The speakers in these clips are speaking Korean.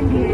Indian.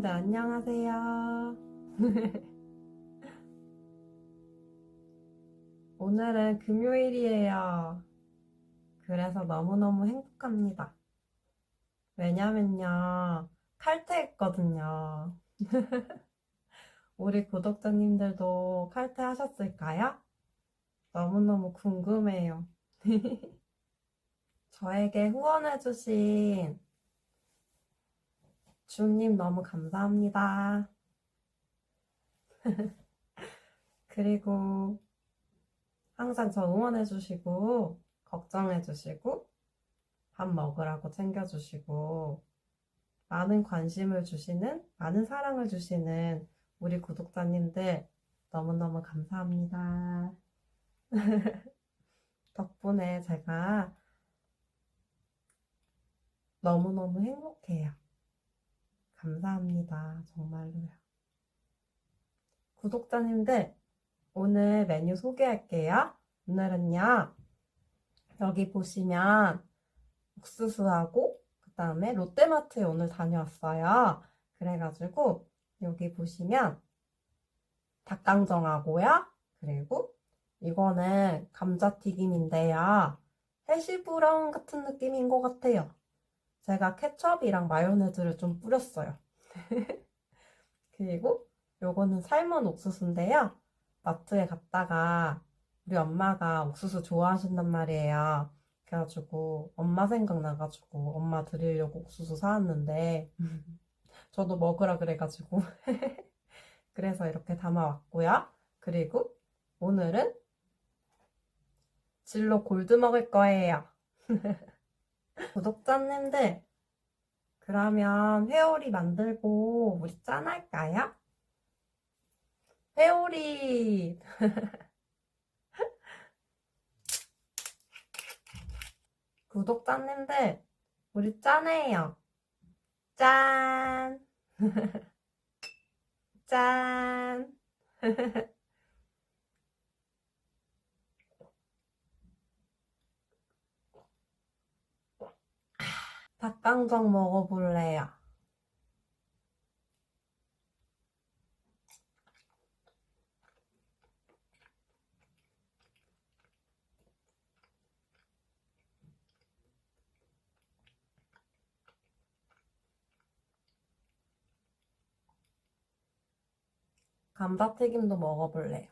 구독자님들 안녕하세요. 오늘은 금요일이에요. 그래서 너무너무 행복합니다. 왜냐면요, 칼퇴했거든요. 우리 구독자님들도 칼퇴하셨을까요? 너무너무 궁금해요. 저에게 후원해주신 주님 너무 감사합니다. 그리고 항상 저 응원해주시고, 걱정해주시고, 밥 먹으라고 챙겨주시고, 많은 관심을 주시는, 많은 사랑을 주시는 우리 구독자님들 너무너무 감사합니다. 덕분에 제가 너무너무 행복해요. 감사합니다. 정말로요. 구독자님들, 오늘 메뉴 소개할게요. 오늘은요, 여기 보시면 옥수수하고, 그 다음에 롯데마트에 오늘 다녀왔어요. 그래가지고, 여기 보시면 닭강정하고요. 그리고 이거는 감자튀김인데요. 해시 브라운 같은 느낌인 것 같아요. 제가 케첩이랑 마요네즈를 좀 뿌렸어요. 그리고 요거는 삶은 옥수수인데요. 마트에 갔다가 우리 엄마가 옥수수 좋아하신단 말이에요. 그래가지고 엄마 생각나가지고 엄마 드리려고 옥수수 사왔는데 저도 먹으라 그래가지고 그래서 이렇게 담아왔고요. 그리고 오늘은 진로 골드 먹을 거예요. 구독자님들, 그러면 회오리 만들고 우리 짠할까요? 회오리! 구독자님들, 우리 짠해요. 짠! 짠! 닭강정 먹어볼래요. 감자튀김도 먹어볼래요.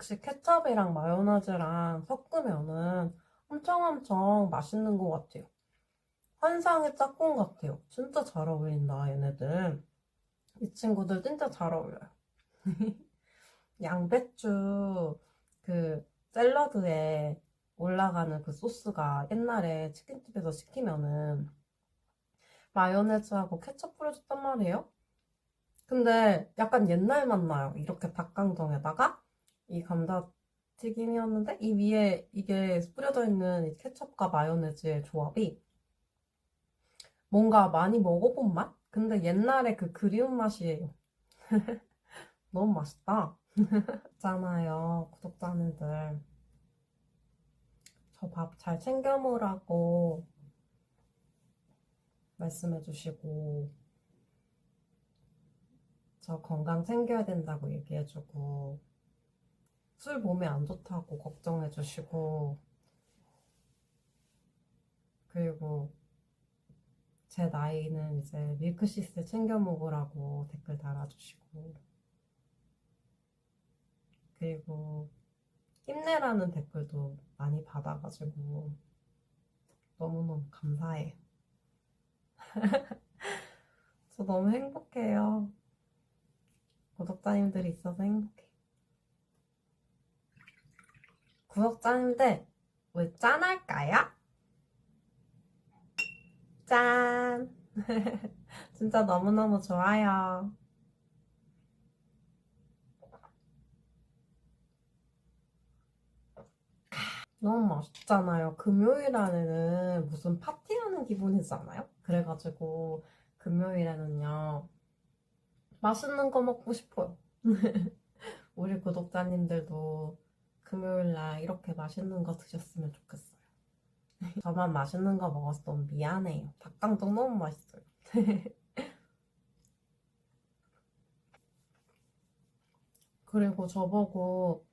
역시 케첩이랑 마요네즈랑 섞으면은 엄청 엄청 맛있는 것 같아요. 환상의 짝꿍 같아요. 진짜 잘 어울린다, 얘네들. 이 친구들 진짜 잘 어울려요. 양배추 그 샐러드에 올라가는 그 소스가 옛날에 치킨집에서 시키면은 마요네즈하고 케첩 뿌려줬단 말이에요. 근데 약간 옛날 맛 나요. 이렇게 닭강정에다가 이 감자튀김이었는데 이 위에 이게 뿌려져 있는 이 케첩과 마요네즈의 조합이 뭔가 많이 먹어본 맛? 근데 옛날에 그 그리운 맛이에요. 너무 맛있다. 있잖아요, 구독자님들. 저 밥 잘 챙겨 먹으라고 말씀해 주시고 저 건강 챙겨야 된다고 얘기해 주고, 술 몸에 안 좋다고 걱정해 주시고, 그리고 제 나이는 이제 밀크시스 챙겨 먹으라고 댓글 달아주시고, 그리고 힘내라는 댓글도 많이 받아가지고, 너무너무 감사해요. 저 너무 행복해요. 구독자님들이 있어서 행복해. 구독자님들, 우리 짠할까요? 짠! 진짜 너무너무 좋아요. 너무 맛있잖아요. 금요일 안에는 무슨 파티하는 기분이잖아요? 그래가지고 금요일에는요, 맛있는 거 먹고 싶어요. 우리 구독자님들도 금요일 날 이렇게 맛있는 거 드셨으면 좋겠어요. 저만 맛있는 거 먹어서 너무 미안해요. 닭강정 너무 맛있어요. 그리고 저보고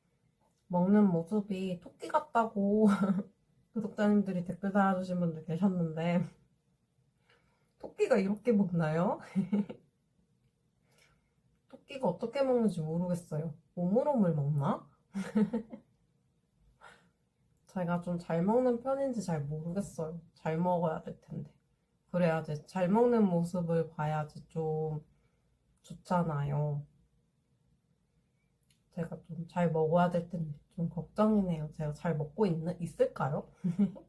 먹는 모습이 토끼 같다고 구독자님들이 댓글 달아주신 분들 계셨는데 토끼가 이렇게 먹나요? 토끼가 어떻게 먹는지 모르겠어요. 오물오물 먹나? 제가 좀 잘 먹는 편인지 잘 모르겠어요. 잘 먹어야 될 텐데. 그래야지 잘 먹는 모습을 봐야지 좀 좋잖아요. 제가 좀 잘 먹어야 될 텐데 좀 걱정이네요. 제가 잘 먹고 있는, 있을까요?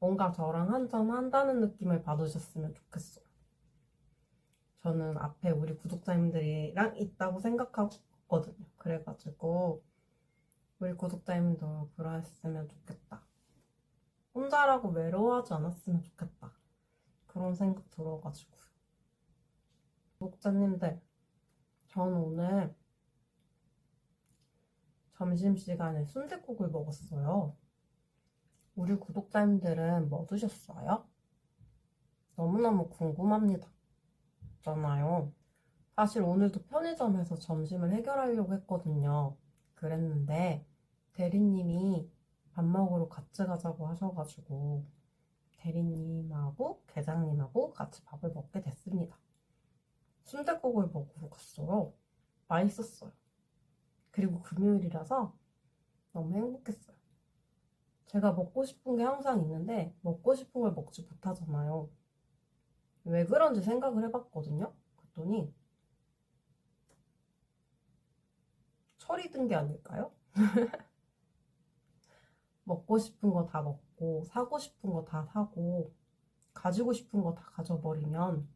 뭔가 저랑 한잔 한다는 느낌을 받으셨으면 좋겠어요. 저는 앞에 우리 구독자님들이랑 있다고 생각하거든요. 그래가지고 우리 구독자님도 그러했으면 좋겠다. 혼자라고 외로워하지 않았으면 좋겠다. 그런 생각 들어가지고. 구독자님들, 저는 오늘 점심시간에 순댓국을 먹었어요. 우리 구독자님들은 뭐 드셨어요? 너무너무 궁금합니다. 잖아요. 사실 오늘도 편의점에서 점심을 해결하려고 했거든요. 그랬는데 대리님이 밥 먹으러 같이 가자고 하셔가지고 대리님하고 계장님하고 같이 밥을 먹게 됐습니다. 순댓국을 먹으러 갔어요. 맛있었어요. 그리고 금요일이라서 너무 행복했어요. 제가 먹고 싶은 게 항상 있는데 먹고 싶은 걸 먹지 못하잖아요. 왜 그런지 생각을 해봤거든요. 그랬더니 철이 든 게 아닐까요? 먹고 싶은 거 다 먹고 사고 싶은 거 다 사고 가지고 싶은 거 다 가져버리면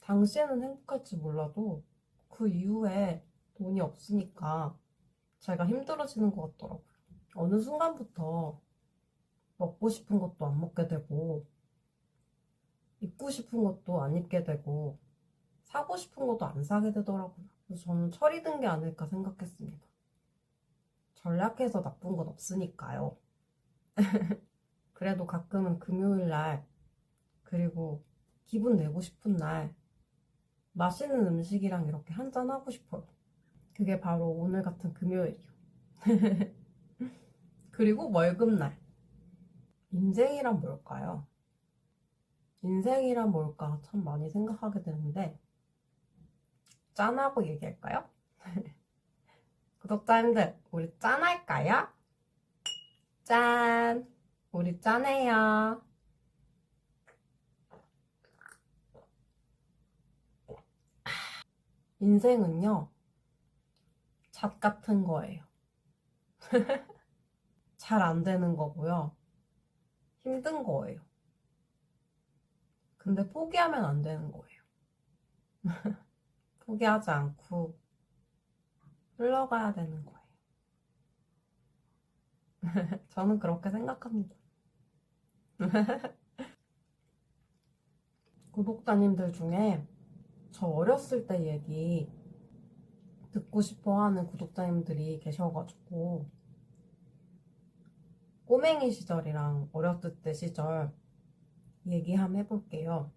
당시에는 행복할지 몰라도 그 이후에 돈이 없으니까 제가 힘들어지는 것 같더라고요. 어느 순간부터 먹고 싶은 것도 안 먹게 되고 입고 싶은 것도 안 입게 되고 사고 싶은 것도 안 사게 되더라고요. 그래서 저는 철이 든 게 아닐까 생각했습니다. 전략해서 나쁜 건 없으니까요. 그래도 가끔은 금요일 날 그리고 기분 내고 싶은 날 맛있는 음식이랑 이렇게 한잔 하고 싶어요. 그게 바로 오늘 같은 금요일이요. 그리고 월급날. 인생이란 뭘까요? 인생이란 뭘까 참 많이 생각하게 되는데, 짠하고 얘기할까요? 구독자님들, 우리 짠할까요? 짠! 우리 짠해요. 인생은요, 잣 같은 거예요. 잘 안 되는 거고요. 힘든 거예요. 근데 포기하면 안 되는 거예요. 포기하지 않고 흘러가야 되는 거예요. 저는 그렇게 생각합니다. 구독자님들 중에 저 어렸을 때 얘기 듣고 싶어 하는 구독자님들이 계셔가지고 꼬맹이 시절이랑 어렸을 때 시절 얘기 한번 해볼게요.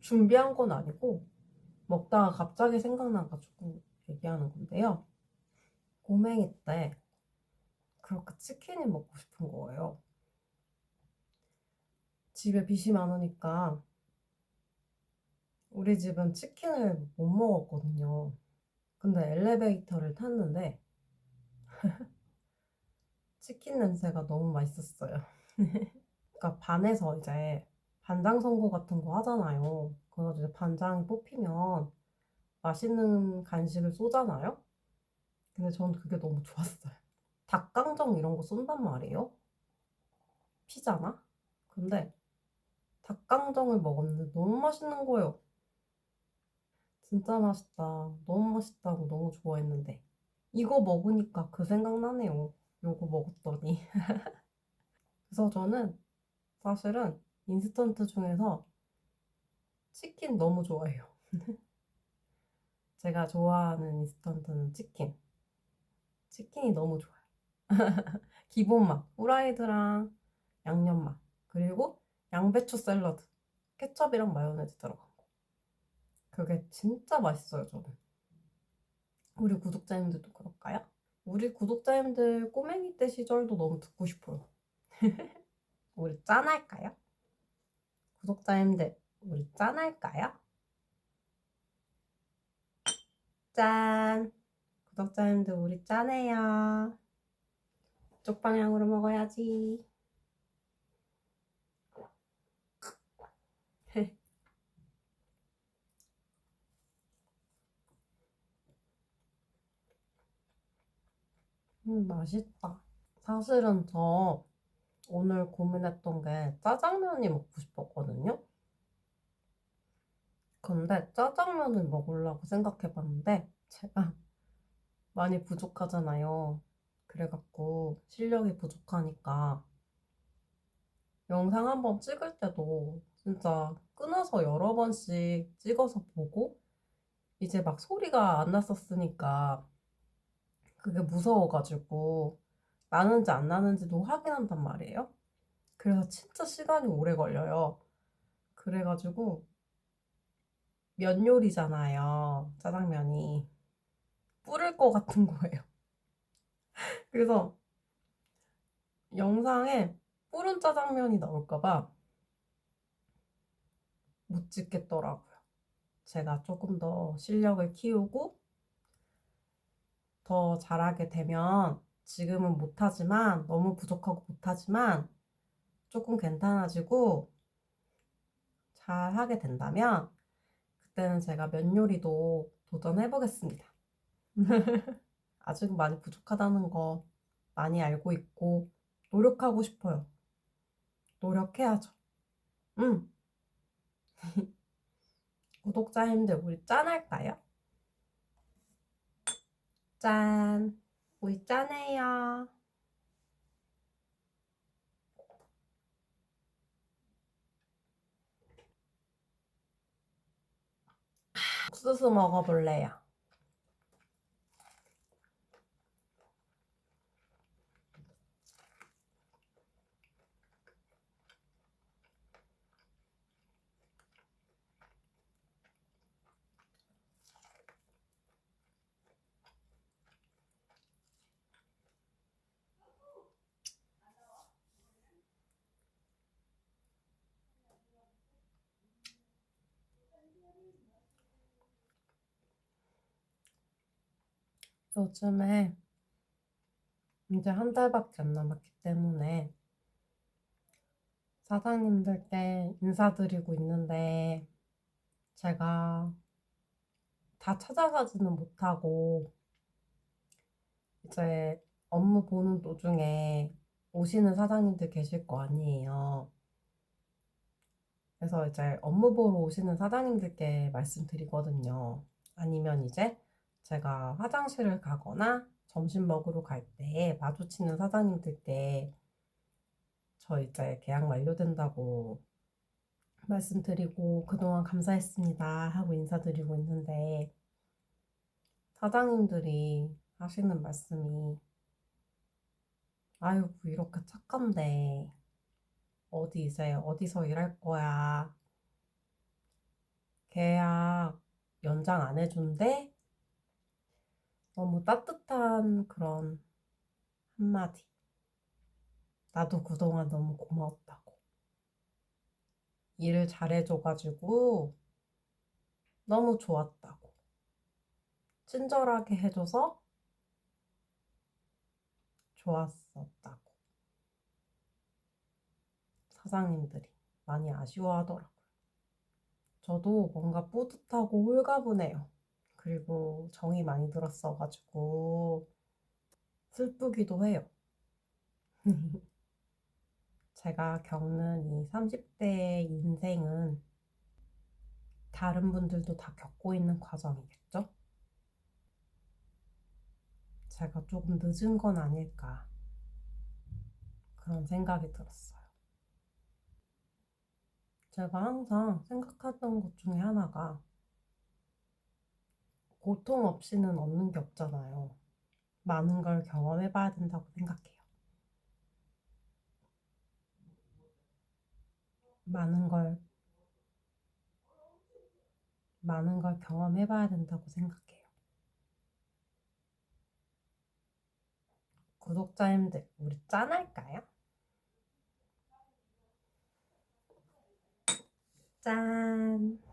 준비한 건 아니고 먹다가 갑자기 생각나가지고 얘기하는 건데요. 고맹이 때 그렇게 치킨이 먹고 싶은 거예요. 집에 빚이 많으니까 우리 집은 치킨을 못 먹었거든요. 근데 엘리베이터를 탔는데 치킨 냄새가 너무 맛있었어요. 그러니까 반에서 이제 반장 선거 같은 거 하잖아요. 그래가지고 이제 반장이 뽑히면 맛있는 간식을 쏘잖아요. 근데 저는 그게 너무 좋았어요. 닭강정 이런 거 쏜단 말이에요. 피자나? 근데 닭강정을 먹었는데 너무 맛있는 거예요. 진짜 맛있다. 너무 맛있다고 너무 좋아했는데. 이거 먹으니까 그 생각나네요. 요거 먹었더니. 그래서 저는 사실은 인스턴트 중에서 치킨 너무 좋아해요. 제가 좋아하는 인스턴트는 치킨. 치킨이 너무 좋아요. 기본 맛, 후라이드랑 양념 맛, 그리고 양배추 샐러드, 케첩이랑 마요네즈 들어간 거. 그게 진짜 맛있어요, 저는. 우리 구독자님들도 그럴까요? 우리 구독자님들 꼬맹이 때 시절도 너무 듣고 싶어요. 우리 짠할까요? 구독자님들, 우리 짠할까요? 짠! 구독자님들, 우리 짠해요. 이쪽 방향으로 먹어야지. 음, 맛있다. 사실은 저 오늘 고민했던 게 짜장면이 먹고 싶었거든요. 근데 짜장면을 먹으려고 생각해 봤는데 제가 많이 부족하잖아요. 그래갖고 실력이 부족하니까 영상 한번 찍을 때도 진짜 끊어서 여러 번씩 찍어서 보고 이제 막 소리가 안 났었으니까 그게 무서워가지고 나는지 안 나는지도 확인한단 말이에요. 그래서 진짜 시간이 오래 걸려요. 그래가지고 면 요리잖아요. 짜장면이. 뿌릴 것 같은 거예요. 그래서 영상에 뿌른 짜장면이 나올까봐 못 찍겠더라고요. 제가 조금 더 실력을 키우고 더 잘하게 되면 지금은 못하지만 너무 부족하고 못하지만 조금 괜찮아지고 잘하게 된다면 그때는 제가 면 요리도 도전해 보겠습니다. 아직 많이 부족하다는 거 많이 알고 있고 노력하고 싶어요. 노력해야죠. 응. 구독자님들 우리 짠할까요? 짠. 우리 짠해요. 옥수수 먹어볼래요. 요즘에 이제 한 달밖에 안 남았기 때문에 사장님들께 인사드리고 있는데 제가 다 찾아가지는 못하고 이제 업무 보는 도중에 오시는 사장님들 계실 거 아니에요. 그래서 이제 업무 보러 오시는 사장님들께 말씀드리거든요. 아니면 이제 제가 화장실을 가거나 점심 먹으러 갈 때 마주치는 사장님들께 저 이제 계약 만료된다고 말씀드리고 그동안 감사했습니다 하고 인사드리고 있는데 사장님들이 하시는 말씀이 아유 뭐 이렇게 착한데 어디 이제 어디서 일할 거야 계약 연장 안 해준대? 너무 따뜻한 그런 한마디. 나도 그동안 너무 고마웠다고. 일을 잘해줘가지고 너무 좋았다고. 친절하게 해줘서 좋았었다고. 사장님들이 많이 아쉬워하더라고요. 저도 뭔가 뿌듯하고 홀가분해요. 그리고 정이 많이 들었어가지고 슬프기도 해요. 제가 겪는 이 30대의 인생은 다른 분들도 다 겪고 있는 과정이겠죠? 제가 조금 늦은 건 아닐까. 그런 생각이 들었어요. 제가 항상 생각하던 것 중에 하나가 고통 없이는 얻는 게 없잖아요. 많은 걸 경험해 봐야 된다고 생각해요. 많은 걸, 많은 걸 경험해 봐야 된다고 생각해요. 구독자님들, 우리 짠할까요? 짠!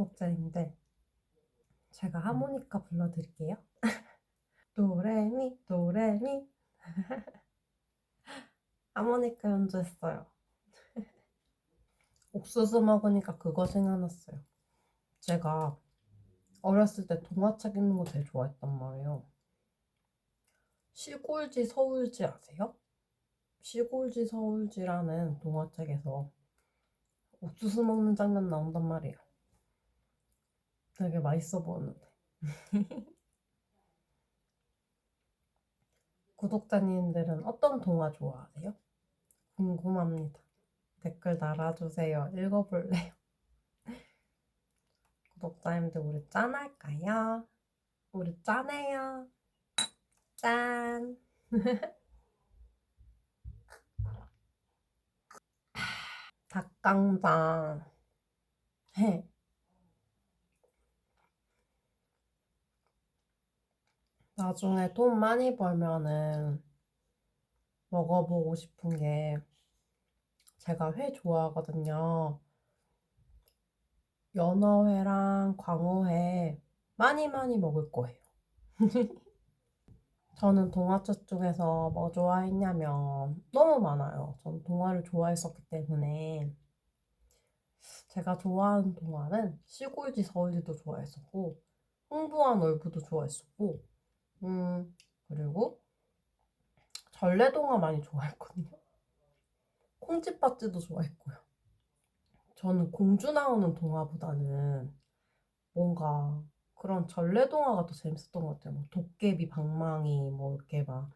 구독자님들, 제가 하모니카 불러드릴게요. 도레미, 도레미. 하모니카 연주했어요. 옥수수 먹으니까 그거 생각났어요. 제가 어렸을 때 동화책 읽는 거 되게 좋아했단 말이에요. 시골지 서울지 아세요? 시골지 서울지라는 동화책에서 옥수수 먹는 장면 나온단 말이에요. 되게 맛있어 보였는데. 구독자님들은 어떤 동화 좋아하세요? 궁금합니다. 댓글 달아주세요. 읽어볼래요. 구독자님들 우리 짠할까요? 우리 짠해요. 짠. 닭강정. 해. 나중에 돈 많이 벌면은 먹어보고 싶은 게 제가 회 좋아하거든요. 연어회랑 광어회 많이 많이 먹을 거예요. 저는 동화책 중에서 뭐 좋아했냐면 너무 많아요. 전 동화를 좋아했었기 때문에 제가 좋아하는 동화는 시골지 서울지도 좋아했었고 흥부한 얼부도 좋아했었고 음 그리고 전래동화 많이 좋아했거든요. 콩쥐팥쥐도 좋아했고요. 저는 공주 나오는 동화보다는 뭔가 그런 전래동화가 더 재밌었던 것 같아요. 뭐 도깨비, 방망이, 뭐 이렇게 막,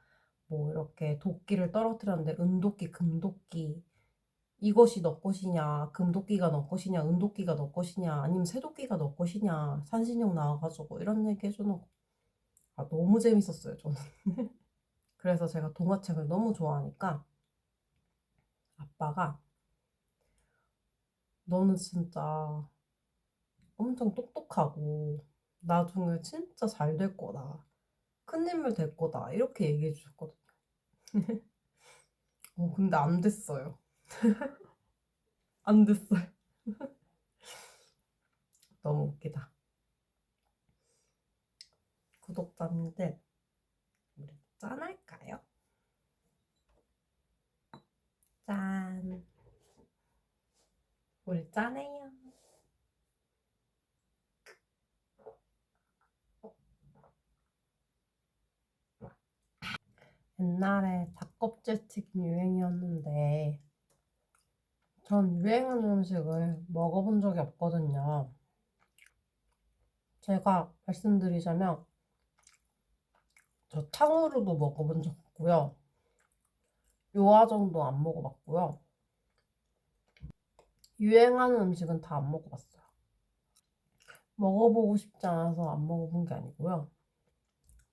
뭐 이렇게 도끼를 떨어뜨렸는데 은도끼, 금도끼, 이것이 너 것이냐, 금도끼가 너 것이냐, 은도끼가 너 것이냐, 아니면 새도끼가 너 것이냐, 산신령 나와가지고 이런 얘기 해주는 거. 아, 너무 재밌었어요, 저는. 그래서 제가 동화책을 너무 좋아하니까 아빠가 너는 진짜 엄청 똑똑하고 나중에 진짜 잘 될 거다. 큰 인물 될 거다. 이렇게 얘기해 주셨거든요. 어, 근데 안 됐어요. 안 됐어요. 너무 웃기다. 구독자님들, 우리 짠할까요? 짠. 우리 짠해요. 옛날에 닭껍질튀김 유행이었는데, 전 유행하는 음식을 먹어본 적이 없거든요. 제가 말씀드리자면, 저 탕후루도 먹어본 적 없고요. 요아정도 안 먹어봤고요. 유행하는 음식은 다 안 먹어봤어요. 먹어보고 싶지 않아서 안 먹어본 게 아니고요.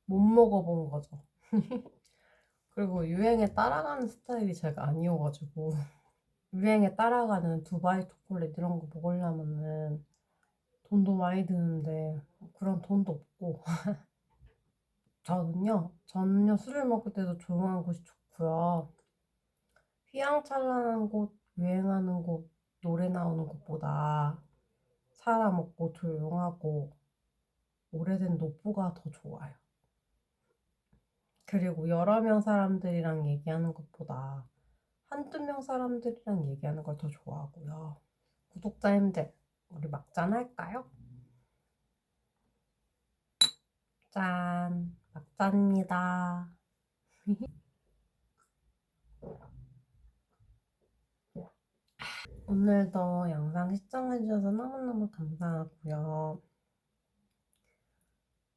못 먹어본 거죠. 그리고 유행에 따라가는 스타일이 제가 아니어가지고 유행에 따라가는 두바이 초콜릿 이런 거 먹으려면은 돈도 많이 드는데 그런 돈도 없고 저는요 저는요 술을 먹을 때도 조용한 곳이 좋고요 휘황찬란한 곳 유행하는 곳 노래 나오는 곳보다 사람 없고 조용하고 오래된 노포가 더 좋아요. 그리고 여러 명 사람들이랑 얘기하는 것보다 한두 명 사람들이랑 얘기하는 걸 더 좋아하고요. 구독자님들, 우리 막잔 할까요? 짠, 막잔입니다. 오늘도 영상 시청해주셔서 너무너무 감사하고요.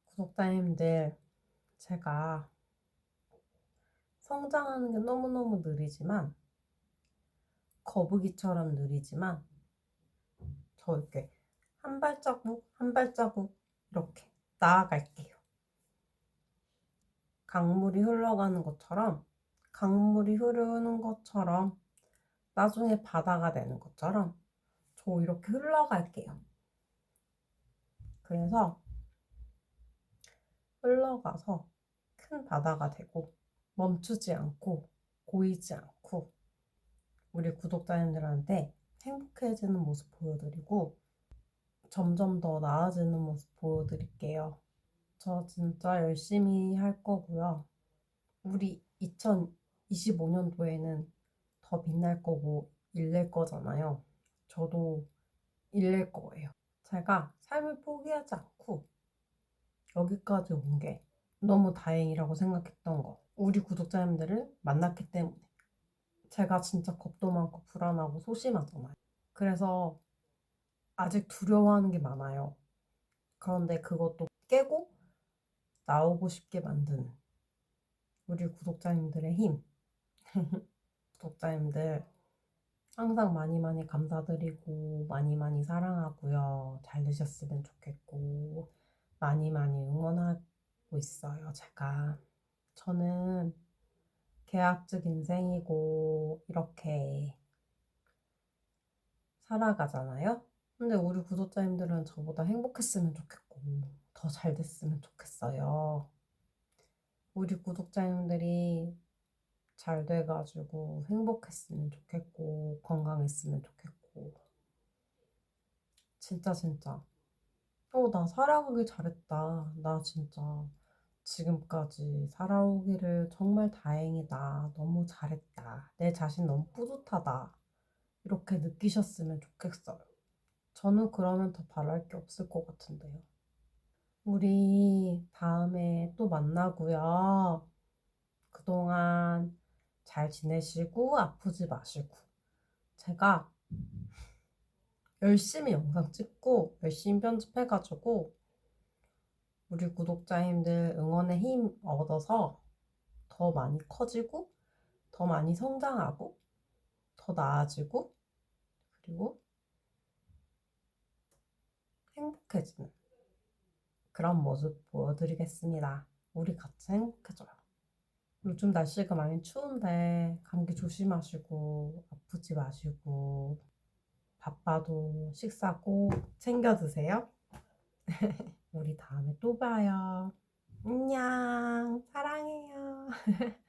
구독자님들, 제가 성장하는 게 너무너무 느리지만, 거북이처럼 느리지만, 저 이렇게 한 발자국, 한 발자국 이렇게 나아갈게요. 강물이 흘러가는 것처럼, 강물이 흐르는 것처럼, 나중에 바다가 되는 것처럼, 저 이렇게 흘러갈게요. 그래서, 흘러가서 큰 바다가 되고 멈추지 않고 고이지 않고 우리 구독자님들한테 행복해지는 모습 보여드리고 점점 더 나아지는 모습 보여드릴게요. 저 진짜 열심히 할 거고요. 우리 2025년도에는 더 빛날 거고 일낼 거잖아요. 저도 일낼 거예요. 제가 삶을 포기하지 않고 여기까지 온 게 너무 다행이라고 생각했던 거. 우리 구독자님들을 만났기 때문에. 제가 진짜 겁도 많고 불안하고 소심하잖아요. 그래서 아직 두려워하는 게 많아요. 그런데 그것도 깨고 나오고 싶게 만드는 우리 구독자님들의 힘. 구독자님들 항상 많이 많이 감사드리고 많이 많이 사랑하고요. 잘 되셨으면 좋겠고 많이 많이 응원하고 있어요, 제가. 저는 계약직 인생이고, 이렇게 살아가잖아요? 근데 우리 구독자님들은 저보다 행복했으면 좋겠고, 더 잘 됐으면 좋겠어요. 우리 구독자님들이 잘 돼가지고 행복했으면 좋겠고, 건강했으면 좋겠고. 진짜, 진짜. 어, 나 살아가길 잘했다. 나 진짜 지금까지 살아오기를 정말 다행이다. 너무 잘했다. 내 자신 너무 뿌듯하다. 이렇게 느끼셨으면 좋겠어요. 저는 그러면 더 바랄 게 없을 것 같은데요. 우리 다음에 또 만나고요. 그동안 잘 지내시고 아프지 마시고. 제가 열심히 영상 찍고 열심히 편집해가지고 우리 구독자님들 응원의 힘 얻어서 더 많이 커지고 더 많이 성장하고 더 나아지고 그리고 행복해지는 그런 모습 보여드리겠습니다. 우리 같이 행복해져요. 요즘 날씨가 많이 추운데 감기 조심하시고 아프지 마시고 바빠도 식사 꼭 챙겨 드세요. 우리 다음에 또 봐요. 안녕. 사랑해요.